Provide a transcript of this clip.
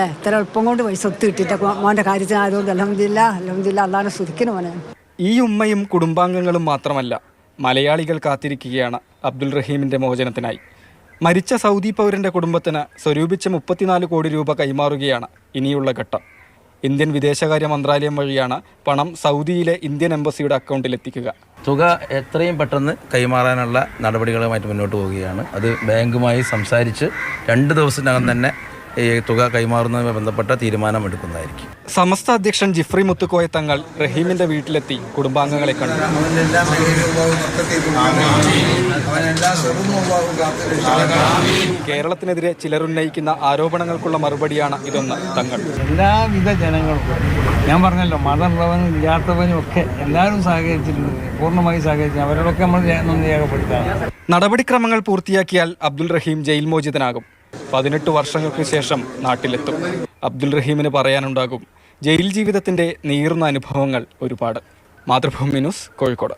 എളുപ്പം കൊണ്ട് പൈസ ഒത്തു കിട്ടിയിട്ട് മോന്റെ കാര്യത്തിനായതുകൊണ്ട് അലഹമില്ല അലഹമില്ല അള്ളാനെ സ്തുതിക്കുന്നു മോനെ. ഈ ഉമ്മയും കുടുംബാംഗങ്ങളും മാത്രമല്ല മലയാളികൾ കാത്തിരിക്കുകയാണ് അബ്ദുൽ റഹീമിന്റെ മോചനത്തിനായി. മരിച്ച സൗദി പൗരന്റെ കുടുംബത്തിന് സ്വരൂപിച്ച മുപ്പത്തിനാല് കോടി രൂപ കൈമാറുകയാണ് ഇനിയുള്ള ഘട്ടം. ഇന്ത്യൻ വിദേശകാര്യ മന്ത്രാലയം വഴിയാണ് പണം സൗദിയിലെ ഇന്ത്യൻ എംബസിയുടെ അക്കൗണ്ടിൽ എത്തിക്കുക. തുക എത്രയും പെട്ടെന്ന് കൈമാറാനുള്ള നടപടികളുമായിട്ട് മുന്നോട്ട് പോവുകയാണ്. അത് ബാങ്കുമായി സംസാരിച്ച് രണ്ട് ദിവസത്തിനകം തന്നെ ഈ തുക കൈമാറുന്നതുമായി ബന്ധപ്പെട്ട തീരുമാനം എടുക്കുന്നതായിരിക്കും സമസ്ത അധ്യക്ഷൻ ജിഫ്രി മുത്തുക്കോയ തങ്ങൾ റഹീമിന്റെ വീട്ടിലെത്തി കുടുംബാംഗങ്ങളെ കണ്ടു. കേരളത്തിനെതിരെ ചിലരുന്നയിക്കുന്ന ആരോപണങ്ങൾക്കുള്ള മറുപടിയാണ് ഇതെന്ന് തങ്ങൾ. എല്ലാവിധ ജനങ്ങൾക്കും ഞാൻ പറഞ്ഞല്ലോ മതമുള്ളവനും ഇല്ലാത്തവനും ഒക്കെ എല്ലാവരും സഹകരിച്ചിട്ടുണ്ട്. പൂർണമായി സഹകരിച്ചു അവരോടൊക്കെ നമ്മൾ നന്ദി രേഖപ്പെടുത്താം നടപടിക്രമങ്ങൾ പൂർത്തിയാക്കിയാൽ അബ്ദുൽ റഹീം ജയിൽ മോചിതനാകും. പതിനെട്ട് വർഷങ്ങൾക്ക് ശേഷം നാട്ടിലെത്തും. അബ്ദുൽ റഹീമിന് പറയാനുണ്ടാകും ജയിൽ ജീവിതത്തിന്റെ നീർന്ന അനുഭവങ്ങൾ ഒരുപാട്. മാതൃഭൂമി ന്യൂസ് കോഴിക്കോട്.